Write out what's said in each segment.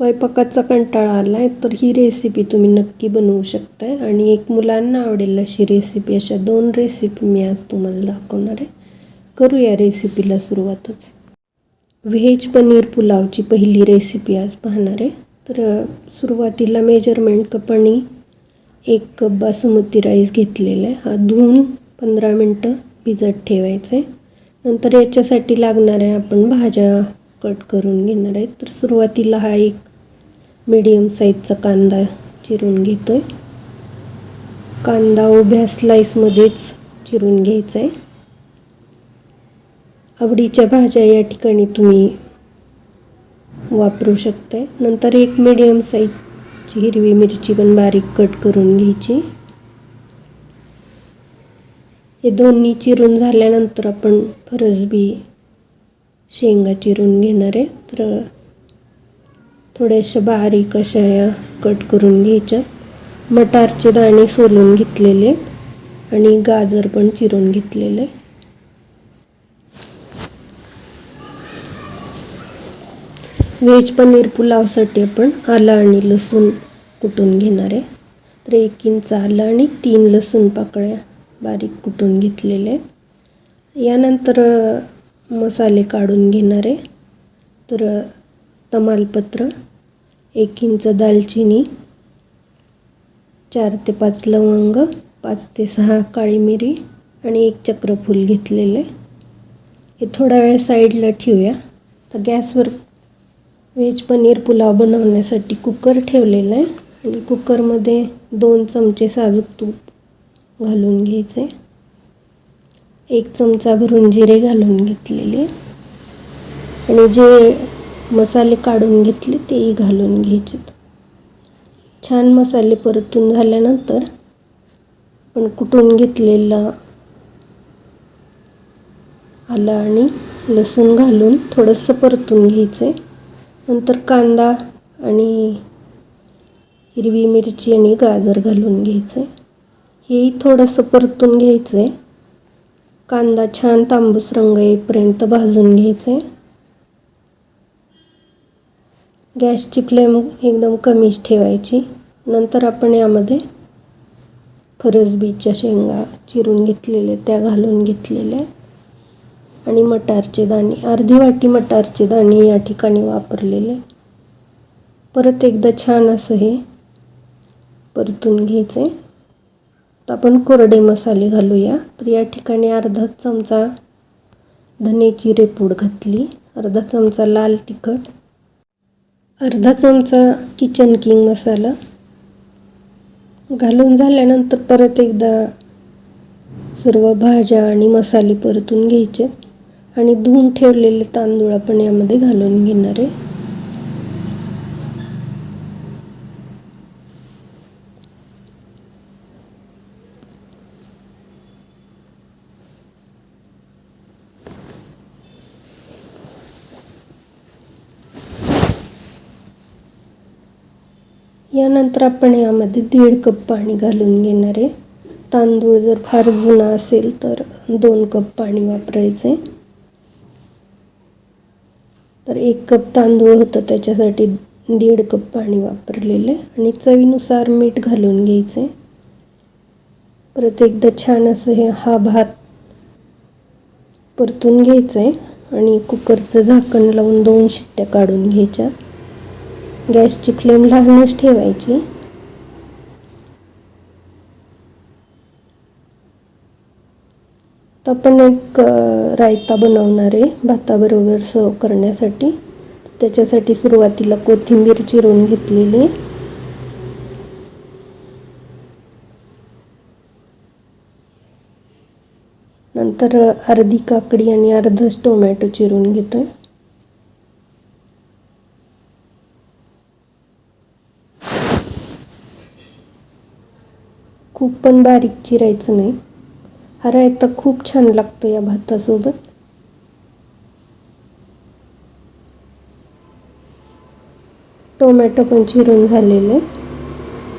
स्वयंपाकाचा कंटाळा आला आहे तर ही रेसिपी तुम्ही नक्की बनवू शकताय. आणि एक मुलांना आवडेल अशी रेसिपी अशा दोन रेसिपी मी आज तुम्हाला दाखवणार आहे. करूया रेसिपीला सुरुवातच. व्हेज पनीर पुलावची पहिली रेसिपी आज पाहणार आहे. तर सुरुवातीला मेजरमेंट कप आणि एक कप बासमती राईस घेतलेला आहे. हा धुवून पंधरा मिनटं भिजत ठेवायचं आहे नंतर याच्यासाठी लागणार आहे आपण भाज्या कट करून घेणार आहे. तर सुरुवातीला हा एक मीडियम साईजचा कांदा चिरून घेतो आहे कांदा उभ्या स्लाईसमध्येच चिरून घ्यायचा आहे आवडीच्या भाज्या या ठिकाणी तुम्ही वापरू शकताय. नंतर एक मीडियम साईजची हिरवी मिरची पण बारीक कट करून घ्यायची. हे दोन्ही चिरून झाल्यानंतर आपण फरसबी शेंगा चिरून घेणार. आहे तर थोड्याशा बारीक अशा या कट करून घ्यायच्या मटारचे दाणे सोलून घेतलेले आणि गाजर पण चिरून घेतलेले. व्हेज पनीर पुलावसाठी आपण आलं आणि लसूण कुटून घेणार आहे. तर एक इंच आलं आणि तीन लसूण पाकळ्या बारीक कुटून घेतलेले. आहेत यानंतर मसाले काढून घेणार आहे. तर तमालपत्र एक इंच दालचिनी चार ते पाच लवंग पाच ते सहा काळी मिरी आणि एक चक्रफूल घेतलेलं. आहे हे थोडा वेळ साईडला ठेवूया. तर गॅसवर व्हेज पनीर पुलाव बनवण्यासाठी कुकर ठेवलेला आहे आणि कुकरमध्ये दोन चमचे साजूक तूप घालून घ्यायचे. एक चमचा भरून जिरे घालून घेतलेले. आणि जे मसाले काढून घेतले तेही घालून घ्यायचे छान मसाले परतून झाल्यानंतर आपण कुटून घेतलेला आलं आणि लसूण घालून थोडंसं परतून घ्यायचं नंतर कांदा आणि हिरवी मिरची आणि गाजर घालून घ्यायचं हेही थोडंसं परतून घ्यायचं आहे कांदा छान तांबूस रंग येईपर्यंत भाजून घ्यायचं आहे गॅसची फ्लेम एकदम कमीच ठेवायची. नंतर आपण यामध्ये फरसबीच्या शेंगा चिरून घेतलेल्या त्या घालून घेतलेल्या आणि मटारचे दाणे अर्धी वाटी मटारचे दाणे या ठिकाणी वापरलेले. परत एकदा छान असं हे परतून घ्यायचं. आहे तर आपण कोरडे मसाले घालूया. तर या ठिकाणी अर्धा चमचा धनेची रेपूड घातली अर्धा चमचा लाल तिखट अर्धा चमचा किचन किंग मसाला घालून झाल्यानंतर परत एकदा सर्व भाज्या आणि मसाले परतून घ्यायचे. आणि धुवून ठेवलेले तांदूळ आपण यामध्ये घालून घेणार आहे. यानंतर आपण यामध्ये दीड कप पाणी घालून घेणार आहे. तांदूळ जर फार जुना असेल तर दोन कप पाणी वापरायचे तर एक कप तांदूळ होतं त्याच्यासाठी दीड कप पाणी वापरलेलं आहे आणि चवीनुसार मीठ घालून घ्यायचे परत एकदा छान असं हे हा भात परतून घ्यायचं आहे आणि कुकरचं झाकण लावून दोन शिट्ट्या काढून घ्यायच्या. गॅसची फ्लेम लहानच ठेवायची. तर आपण एक रायता बनवणार आहे भाताबरोबर सर्व करण्यासाठी. त्याच्यासाठी सुरुवातीला कोथिंबीर चिरून घेतलेली. नंतर अर्धी काकडी आणि अर्धच टोमॅटो चिरून घेतोय. खूप पण बारीक चिरायचं नाही. हा रायता खूप छान लागतो या भातासोबत. टोमॅटो पण चिरून झालेले.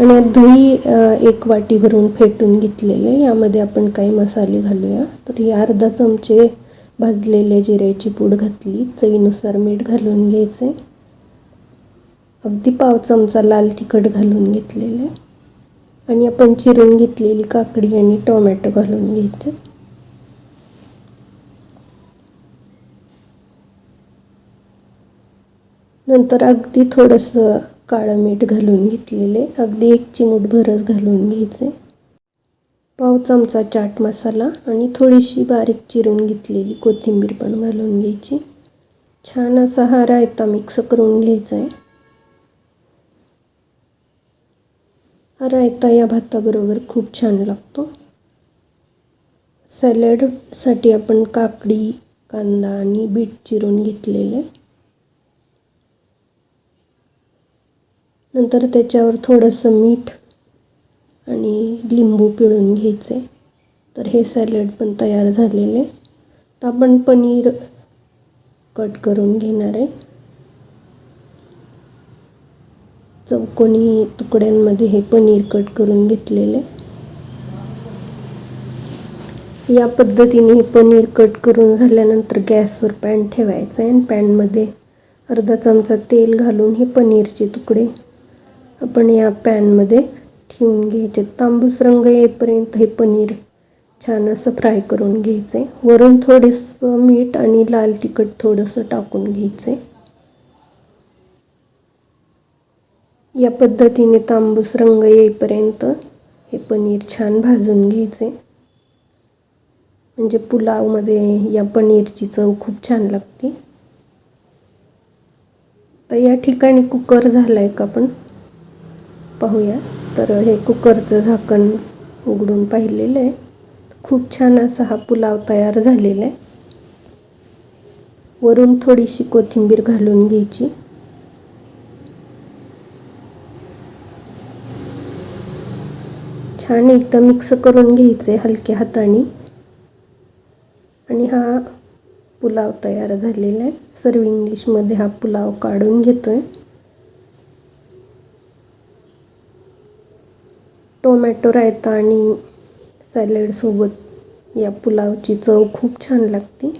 आणि दही एक वाटी भरून फेटून घेतलेले. यामध्ये आपण काही मसाले घालूया. तर ही अर्धा चमचे भाजलेल्या जिऱ्याची पूड घातली. चवीनुसार मीठ घालून घ्यायचे. अगदी पाव चमचा लाल तिखट घालून घेतलेलं. आहे आणि आपण चिरून घेतलेली काकडी आणि टोमॅटो घालून घ्यायचे. नंतर अगदी थोडंसं काळं मीठ घालून घेतलेले. अगदी एक चिमूट भरस घालून घ्यायचे. पाव चमचा चाट मसाला आणि थोडीशी बारीक चिरून घेतलेली कोथिंबीर पण घालून घ्यायची. छान असा हा रायता मिक्स करून घ्यायचा आहे. रायता या भाताबरोबर खूप छान लागतो. सॅलडसाठी आपण काकडी कांदा आणि बीट चिरून घेतलेले नंतर त्याच्यावर थोडंसं मीठ आणि लिंबू पिळून घ्यायचे. तर हे सॅलड पण तयार झालेले तर आपण पनीर कट करून घेणार आहे. चौकोनी तुकड्यांमध्ये हे पनीर कट करून घेतलेले. या पद्धतीने हे पनीर कट करून झाल्यानंतर गॅसवर पॅन ठेवायचं आहे आणि पॅनमध्ये अर्धा चमचा तेल घालून हे पनीरचे तुकडे आपण या पॅनमध्ये ठेवून घ्यायचे. तांबूस रंग येईपर्यंत हे पनीर छान असं फ्राय करून घ्यायचं. आहे वरून थोडंसं मीठ आणि लाल तिखट थोडंसं टाकून घ्यायचं. आहे या पद्धतीने तांबूस रंग येईपर्यंत हे पनीर छान भाजून घ्यायचे. म्हणजे पुलावमध्ये या पनीरची चव खूप छान लागते. तर या ठिकाणी कुकर झाला आहे का आपण? पाहूया. तर हे कुकरचं झाकण उघडून पाहिलेलं आहे. खूप छान असा हा पुलाव तयार झालेला आहे. वरून थोडीशी कोथिंबीर घालून घ्यायची. छान एकदा मिक्स करून घ्यायचे हलक्या हाताने. आणि हा पुलाव तयार झालेला आहे. सर्विंग डिशमध्ये हा पुलाव काढून घेतो आहे टोमॅटो रायता आणि सॅलडसोबत या पुलावची चव खूप छान लागते.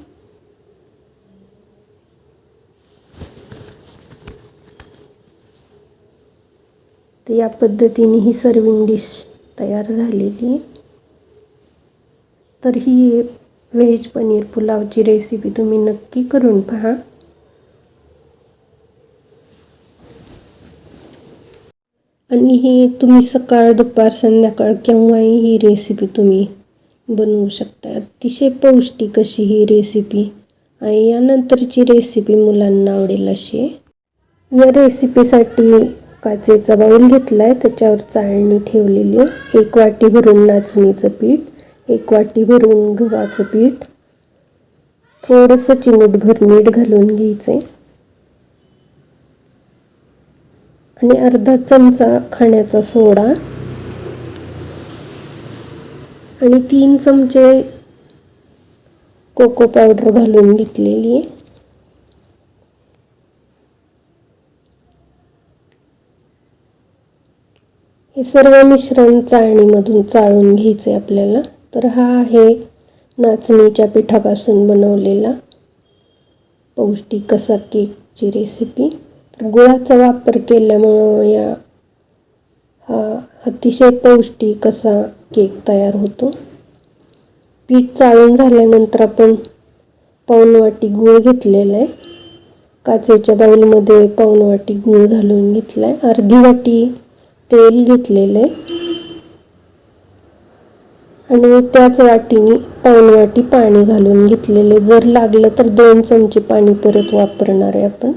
तर या पद्धतीने ही सर्विंग डिश तयार झालेली तर ही व्हेज पनीर पुलावची रेसिपी तुम्ही नक्की करून पहा. आणि ही तुम्ही सकाळ दुपार संध्याकाळ केव्हाही ही रेसिपी तुम्ही बनवू शकता. अतिशय पौष्टिक अशी ही रेसिपी आणि यानंतरची रेसिपी मुलांना आवडेल अशी. या रेसिपीसाठी काचेचा बाऊल घेतला आहे त्याच्यावर चाळणी ठेवलेली आहे. एक वाटी भरून नाचणीचं पीठ एक वाटी भरून गव्हाचं पीठ. थोडंसं चिमूटभर मीठ घालून घ्यायचं आहे आणि अर्धा चमचा खाण्याचा सोडा. आणि तीन चमचे कोको पावडर घालून घेतलेली आहे. हे सर्व मिश्रण चाळणीमधून चाळून घ्यायचं आहे आपल्याला. तर हा आहे नाचणीच्या पिठापासून बनवलेला पौष्टिक असा केकची रेसिपी तर गुळाचा वापर केल्यामुळं या हा अतिशय पौष्टिक असा केक तयार होतो. पीठ चाळून झाल्यानंतर आपण पाऊण वाटी गूळ घेतलेला आहे काचेच्या बाऊलमध्ये पाऊण वाटी गूळ घालून घेतला आहे अर्धी वाटी तेल घेतलेलं. आहे आणि त्याच वाटीने पाऊण वाटी पाणी घालून घेतलेले. जर लागलं तर दोन चमचे पाणी परत वापरणार आहे आपण.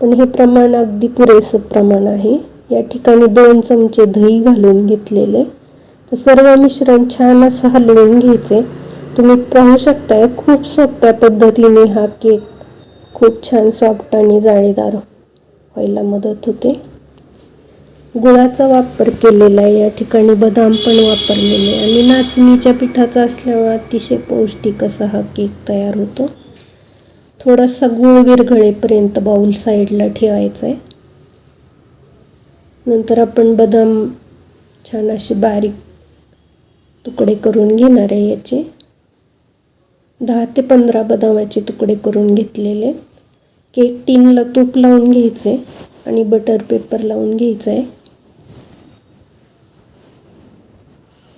पण हे प्रमाण अगदी पुरेसं प्रमाण आहे. या ठिकाणी दोन चमचे दही घालून घेतलेले. तर सर्व मिश्रण छान असं हलवून घ्यायचे. तुम्ही पाहू शकताय खूप सोप्या पद्धतीने हा केक खूप छान सॉफ्ट आणि जाळीदार व्हायला मदत होते. गुळाचा वापर केलेला आहे. या ठिकाणी बदाम पण वापरलेले आणि नाचणीच्या पिठाचा असल्यामुळे अतिशय पौष्टिक असा हा केक तयार होतो. थोडासा गुळ विरघळेपर्यंत बाऊल साईडला ठेवायचा आहे. नंतर आपण बदाम छान असे बारीक तुकडे करून घेणार आहे याचे. दहा ते पंधरा बदामाचे तुकडे करून घेतलेले केक टीनला तूप लावून घ्यायचे आणि बटर पेपर लावून घ्यायचं आहे.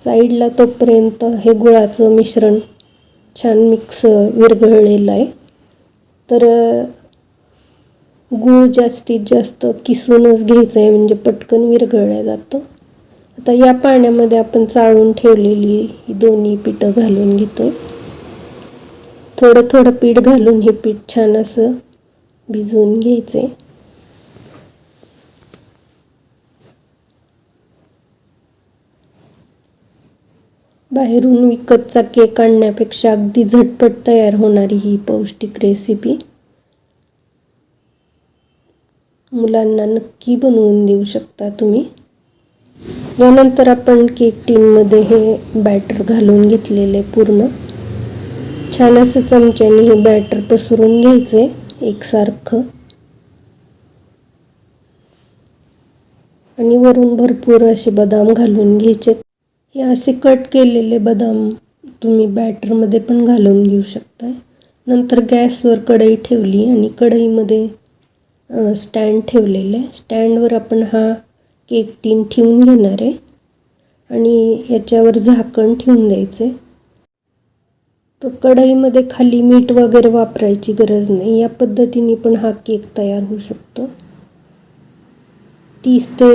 साईडला तोपर्यंत हे गुळाचं मिश्रण छान मिक्स विरघळलेलं आहे. तर गूळ जास्तीत जास्त किसूनच घ्यायचं आहे म्हणजे पटकन विरघळलं जातं. आता या पाण्यामध्ये आपण चाळून ठेवलेली ही दोन्ही पिठं घालून घेतो थोडं थोडं पीठ घालून हे पीठ छान असं भिजवून घ्यायचं आहे बाहेरून विकतचा केक आणण्यापेक्षा अगदी झटपट तयार होणारी ही पौष्टिक रेसिपी मुलांना नक्की बनवून देऊ शकता तुम्ही. यानंतर आपण केक टीनमध्ये हे बॅटर घालून घेतलेले पूर्ण. छान असं चमच्याने हे बॅटर पसरून घ्यायचे एकसारखं. आणि वरून भरपूर असे बदाम घालून घ्यायचे हे असे कट केलेले बदाम तुम्ही बॅटरमध्ये पण घालून घेऊ शकता नंतर गॅसवर कढई ठेवली आणि कढईमध्ये स्टँड ठेवलेलं. आहे स्टँडवर आपण हा केक टीन ठेवून घेणार आहे. आणि याच्यावर झाकण ठेवून द्यायचं आहे तर कढईमध्ये खाली मीठ वगैरे वापरायची गरज नाही. या पद्धतीने पण हा केक तयार होऊ शकतो. तीस ते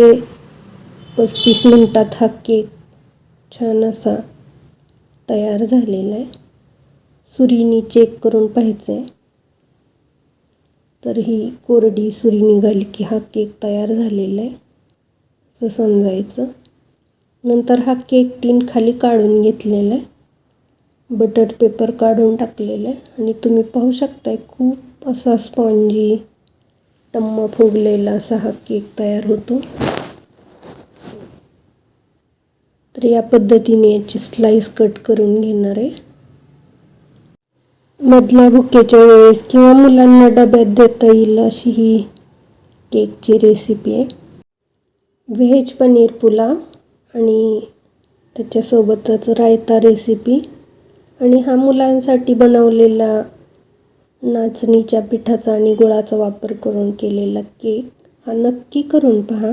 पस्तीस मिनटात हा केक छान असा तयार झालेला आहे. सुरीनी चेक करून पाहायचं आहे तर ही कोरडी सुरी निघाली की हा केक तयार झालेला आहे. असं समजायचं. नंतर हा केक टीन खाली काढून घेतलेला आहे. बटर पेपर काढून टाकलेला आहे. आणि तुम्ही पाहू शकताय खूप असा स्पॉन्जी टम्म फुगलेला असा हा केक तयार होतो. तर या पद्धतीने याची स्लाईस कट करून घेणार आहे. मधल्या भुकेच्या वेळेस किंवा मुलांना डब्यात देता येईल अशी ही केकची रेसिपी आहे. व्हेज पनीर पुलाव आणि त्याच्यासोबतच रायता रेसिपी आणि हा मुलांसाठी बनवलेला नाचणीच्या पिठाचा आणि गुळाचा वापर करून केलेला केक हा नक्की करून पहा.